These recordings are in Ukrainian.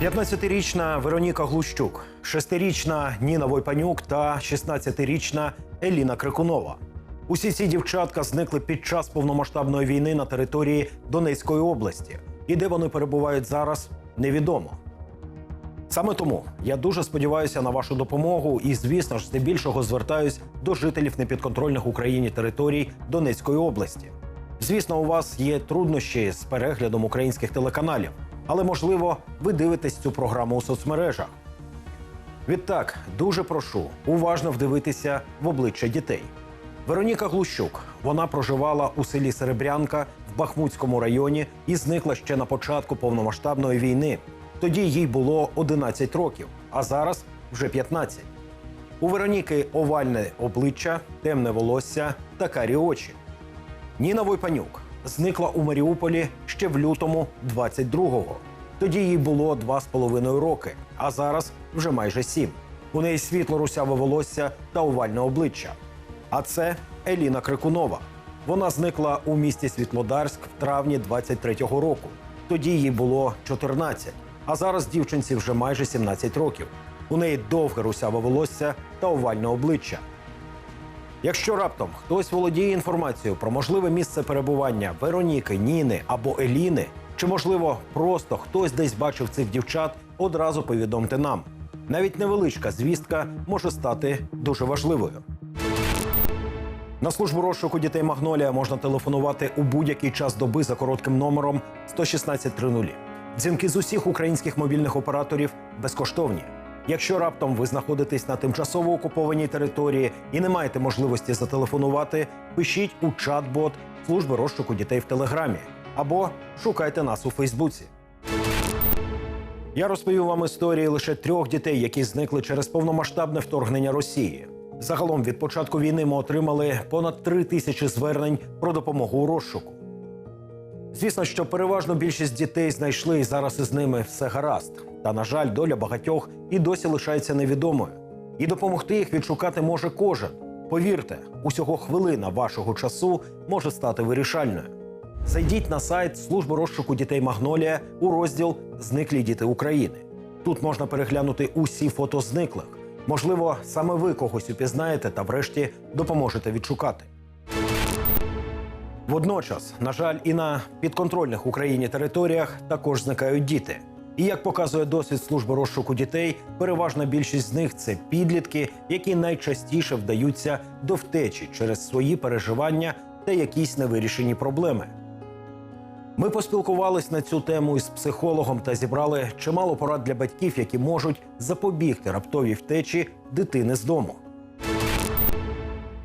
15-річна Вероніка Глущук, 6-річна Ніна Войпанюк та 16-річна Еліна Крикунова. Усі ці дівчатка зникли під час повномасштабної війни на території Донецької області. І де вони перебувають зараз, невідомо. Саме тому я дуже сподіваюся на вашу допомогу і, звісно ж, здебільшого звертаюсь до жителів непідконтрольних Україні територій Донецької області. Звісно, у вас є труднощі з переглядом українських телеканалів, але можливо, ви дивитесь цю програму у соцмережах. Відтак, дуже прошу уважно вдивитися в обличчя дітей. Вероніка Глущук. Вона проживала у селі Серебрянка в Бахмутському районі і зникла ще на початку повномасштабної війни. Тоді їй було 11 років, а зараз вже 15. У Вероніки овальне обличчя, темне волосся та карі очі. Ніна Войпанюк зникла у Маріуполі ще в лютому 22-го. Тоді їй було два з половиною роки, а зараз вже майже сім. У неї світло русяве волосся та овальне обличчя. А це Еліна Крикунова. Вона зникла у місті Світлодарськ в травні 23-го року. Тоді їй було 14, а зараз дівчинці вже майже 17 років. У неї довге русяве волосся та овальне обличчя. Якщо раптом хтось володіє інформацією про можливе місце перебування Вероніки, Ніни або Еліни, чи можливо просто хтось десь бачив цих дівчат, одразу повідомте нам. Навіть невеличка звістка може стати дуже важливою. На службу розшуку дітей Магнолія можна телефонувати у будь-який час доби за коротким номером 11630. Дзвінки з усіх українських мобільних операторів безкоштовні. Якщо раптом ви знаходитесь на тимчасово окупованій території і не маєте можливості зателефонувати, пишіть у чат-бот служби розшуку дітей в Телеграмі або шукайте нас у Фейсбуці. Я розповів вам історії лише трьох дітей, які зникли через повномасштабне вторгнення Росії. Загалом від початку війни ми отримали понад три тисячі звернень про допомогу у розшуку. Звісно, що переважно більшість дітей знайшли і зараз із ними все гаразд. Та, на жаль, доля багатьох і досі лишається невідомою. І допомогти їх відшукати може кожен. Повірте, усього хвилина вашого часу може стати вирішальною. Зайдіть на сайт служби розшуку дітей Магнолія у розділ Зниклі діти України. Тут можна переглянути усі фото зниклих. Можливо, саме ви когось упізнаєте та врешті допоможете відшукати. Водночас, на жаль, і на підконтрольних Україні територіях також зникають діти. І як показує досвід служби розшуку дітей, переважна більшість з них це підлітки, які найчастіше вдаються до втечі через свої переживання та якісь невирішені проблеми. Ми поспілкувались на цю тему із психологом та зібрали чимало порад для батьків, які можуть запобігти раптовій втечі дитини з дому.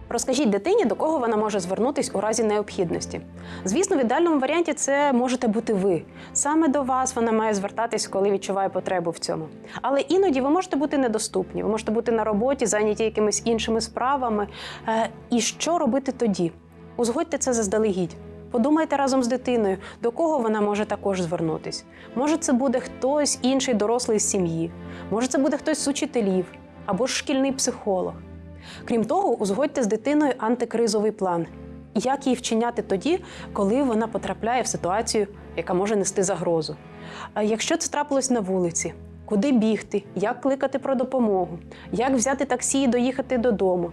Розкажіть дитині, до кого вона може звернутись у разі необхідності. Звісно, в ідеальному варіанті це можете бути ви. Саме до вас вона має звертатись, коли відчуває потребу в цьому. Але іноді ви можете бути недоступні, ви можете бути на роботі, зайняті якимись іншими справами. Е, І що робити тоді? Узгодьте це заздалегідь. Подумайте разом з дитиною, до кого вона може також звернутись. Може, це буде хтось інший дорослий з сім'ї, може, це буде хтось з учителів або ж шкільний психолог. Крім того, узгодьте з дитиною антикризовий план. Як її вчиняти тоді, коли вона потрапляє в ситуацію, яка може нести загрозу. Якщо це трапилось на вулиці, куди бігти, як кликати про допомогу, як взяти таксі і доїхати додому.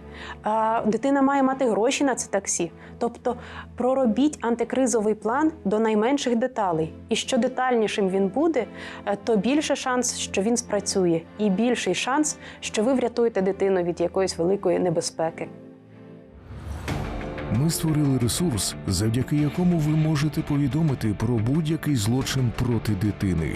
Дитина має мати гроші на це таксі. Тобто проробіть антикризовий план до найменших деталей. І що детальнішим він буде, е, то більше шанс, що він спрацює, і більший шанс, що ви врятуєте дитину від якоїсь великої небезпеки. Ми створили ресурс, завдяки якому ви можете повідомити про будь-який злочин проти дитини.